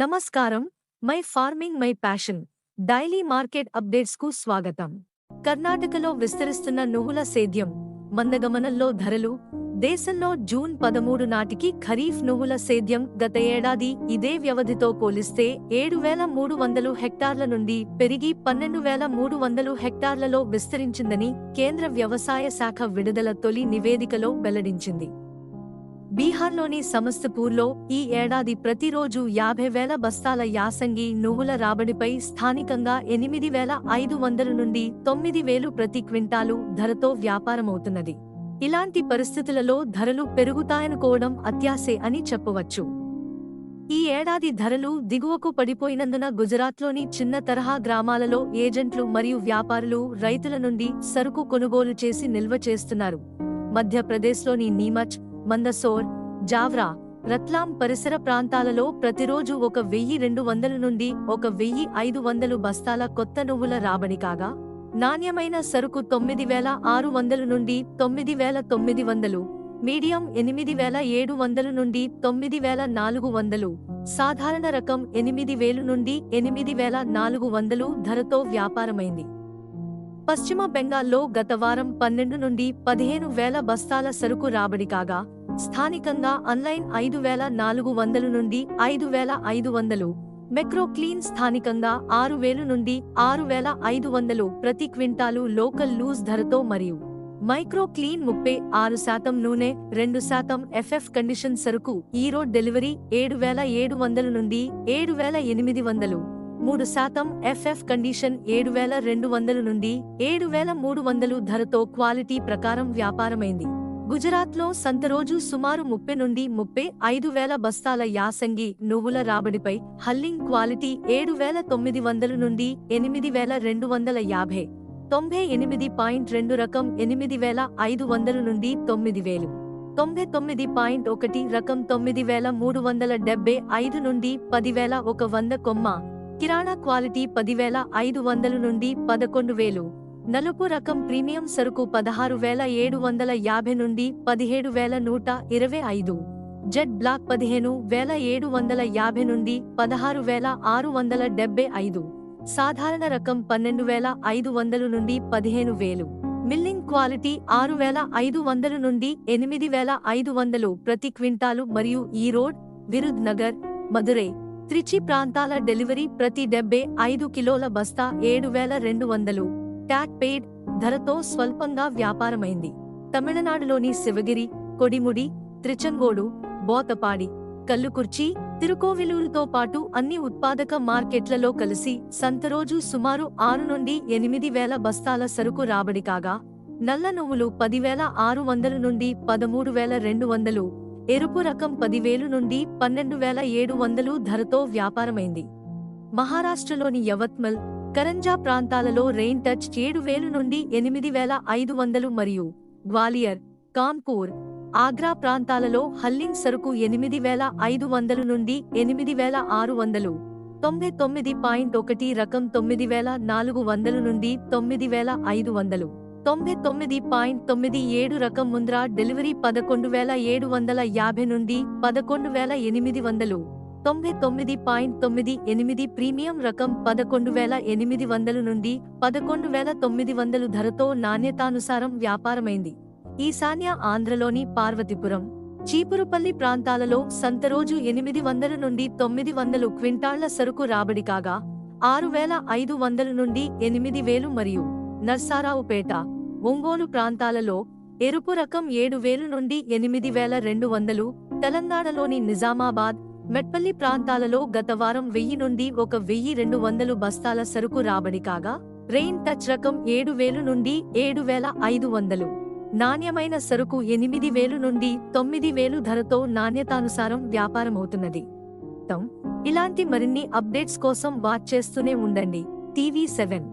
నమస్కారం. My farming my passion. Daily market అప్డేట్స్కు స్వాగతం. కర్ణాటకలో విస్తరిస్తున్న నువ్వుల సేద్యం. మందగమనంలో ధరలు. దేశంలో జూన్ పదమూడు నాటికి ఖరీఫ్ నువ్వుల సేద్యం గత ఏడాది ఇదే వ్యవధితో పోలిస్తే ఏడు వేల మూడు వందలు హెక్టార్ల నుండి పెరిగి పన్నెండు వేల మూడు వందలు హెక్టార్లలో విస్తరించిందని కేంద్ర వ్యవసాయ శాఖ విడుదల తొలి నివేదికలో వెల్లడించింది. బీహార్లోని సమస్తపూర్లో ఈ ఏడాది ప్రతిరోజు యాభై వేల బస్తాల యాసంగి నువ్వుల రాబడిపై స్థానికంగా ఎనిమిది వేల ఐదు వందల నుండి తొమ్మిది వేలు ప్రతి క్వింటాలు ధరతో వ్యాపారమవుతున్నది. ఇలాంటి పరిస్థితులలో ధరలు పెరుగుతాయనుకోవడం అత్యాసే అని చెప్పవచ్చు. ఈ ఏడాది ధరలు దిగువకు పడిపోయినందున గుజరాత్లోని చిన్న తరహా గ్రామాలలో ఏజెంట్లు మరియు వ్యాపారులు రైతుల నుండి సరుకు కొనుగోలు చేసి నిల్వ చేస్తున్నారు. మధ్యప్రదేశ్లోని నీమచ్ మందసోర్ జావ్రా రత్లాం పరిసర ప్రాంతాలలో ప్రతిరోజు ఒక వెయ్యి రెండు వందల నుండి ఒక వెయ్యి ఐదు వందలు బస్తాల కొత్త నువ్వుల రాబడి కాగా నాణ్యమైన సరుకు తొమ్మిది వేల ఆరు వందల నుండి తొమ్మిది వేల తొమ్మిది వందలు మీడియం ఎనిమిది వేల ఏడు వందలు నుండి తొమ్మిది వేల నాలుగు వందలు సాధారణ రకం ఎనిమిది వేలు నుండి ఎనిమిది వేల నాలుగు వందలు ధరతో వ్యాపారమైంది. పశ్చిమ బెంగాల్లో గత వారం పన్నెండు నుండి పదిహేను వేల బస్తాల సరుకు రాబడి కాగా స్థానికంగా ఆన్లైన్ ఐదు వేల నాలుగు వందలు నుండి ఐదు వేల ఐదు వందలు. మెక్రో క్లీన్ స్థానికంగా ఆరు వేలు నుండి ఆరు వేల ఐదు వందలు ప్రతి క్వింటాలు లోకల్ లూజ్ ధరతో మరియు మైక్రో క్లీన్ ముప్పై ఆరు శాతం నూనె రెండు శాతం ఎఫ్ఎఫ్ కండిషన్ సరుకు ఈరోడ్ డెలివరీ ఏడు వేల ఏడు వందల నుండి ఏడు వేల ఎనిమిది వందలు. మూడు శాతం ఎఫ్ఎఫ్ కండిషన్ ఏడు వేల రెండు వందలు నుండి ఏడు వేల మూడు వందలు ధరతో క్వాలిటీ ప్రకారం వ్యాపారమైంది. గుజరాత్లో సంతరోజు సుమారు ముప్పై నుండి ముప్పై ఐదు వేల బస్తాల యాసంగి నువ్వుల రాబడిపై హల్లింగ్ క్వాలిటీ ఏడు వేల తొమ్మిది వందల నుండి ఎనిమిది వేల రెండు వందల యాభై తొంభై ఎనిమిది పాయింట్ రెండు రకం ఎనిమిది వేల ఐదు వందల నుండి తొమ్మిది వేలు తొంభై తొమ్మిది పాయింట్ ఒకటి రకం తొమ్మిది వేల మూడు వందల డెబ్బై ఐదు నుండి పదివేల ఒక వంద కొమ్మ కిరాణా క్వాలిటీ పదివేల ఐదు వందల నుండి పదకొండు వేలు. నలుపు రకం ప్రీమియం సరుకు పదహారు వేల ఏడు వందల యాభై నుండి పదిహేడు వేల నూట ఇరవై ఐదు. జెడ్ బ్లాక్ పదిహేను వేల ఏడు వందల యాభై నుండి పదహారు వేల ఆరు వందల డెబ్బై ఐదు. సాధారణ రకం పన్నెండు వేల ఐదు వందలు నుండి పదిహేను వేలు. మిల్లింగ్ క్వాలిటీ ఆరు వేల ఐదు వందల నుండి ఎనిమిది వేల ఐదు వందలు ప్రతి క్వింటాలు మరియు ఈరోడ్ విరుద్ నగర్ మధురై త్రిచి ప్రాంతాల డెలివరీ ప్రతి డెబ్బై ఐదు కిలోల బస్తా ఏడు వేల రెండు వందలు. ట్యాక్ పేడ్ ధరతో స్వల్పంగా వ్యాపారమైంది. తమిళనాడులోని శివగిరి కొడిముడి త్రిచంగోడు బోతపాడి కల్లుకుర్చి తిరుకోవిలూరుతో పాటు అన్ని ఉత్పాదక మార్కెట్లలో కలిసి సంతరోజు సుమారు ఆరు నుండి ఎనిమిది వేల బస్తాల సరుకు రాబడి కాగా నల్ల నువ్వులు పదివేల ఆరు వందల నుండి పదమూడు వేల రెండు వందలు ఎరుపు రకం పదివేలు నుండి పన్నెండు వేల ఏడు వందలు ధరతో వ్యాపారమైంది. మహారాష్ట్రలోని యవత్మల్ కరంజా ప్రాంతాలలో రెయిన్ టచ్ ఏడు వేలు నుండి ఎనిమిది వేల ఐదు వందలు మరియు గ్వాలియర్ కాన్పూర్ ఆగ్రా ప్రాంతాలలో హల్లింగ్ సరుకు ఎనిమిది వేల ఐదు వందలు నుండి ఎనిమిది వేల ఆరు వందలు తొంభై తొమ్మిది పాయింట్ ఒకటి రకం తొమ్మిది వేల నాలుగు వందలు నుండి తొమ్మిది వేల ఐదు వందలు తొంభై తొమ్మిది పాయింట్ తొమ్మిది ఏడు రకం ముంద్రా డెలివరీ పదకొండు వేల ఏడు వందల యాభై నుండి పదకొండు వేల ఎనిమిది వందలు. తొంభై తొమ్మిది పాయింట్ తొమ్మిది ఎనిమిది ప్రీమియం రకం పదకొండు వేల ఎనిమిది వందలు నుండి పదకొండు వేల తొమ్మిది వందలు ధరతో నాణ్యతానుసారం వ్యాపారమైంది. ఈశాన్య ఆంధ్రలోని పార్వతీపురం చీపురుపల్లి ప్రాంతాలలో సంతరోజు ఎనిమిది వందల నుండి తొమ్మిది వందలు క్వింటాళ్ళ సరుకు రాబడి కాగా ఆరు వేల ఐదు వందల నుండి ఎనిమిది వేలు మరియు నర్సారావుపేట ఒంగోలు ప్రాంతాలలో ఎరుపు రకం ఏడు వేలు నుండి ఎనిమిది వేల రెండు వందలు తెలంగాణలోని నిజామాబాద్ మెట్పల్లి ప్రాంతాలలో గత వారం వెయ్యి నుండి ఒక వెయ్యి రెండు వందలు బస్తాల సరుకు రాబడి కాగా రెయిన్ టచ్ రకం ఏడు వేలు నుండి ఏడు వేల ఐదు వందలు. నాణ్యమైన సరుకు ఎనిమిది వేలు నుండి తొమ్మిది వేలు ధరతో నాణ్యతానుసారం వ్యాపారమవుతున్నది. ఇలాంటి మరిన్ని అప్డేట్స్ కోసం వాచ్ చేస్తూనే ఉండండి. TV seven.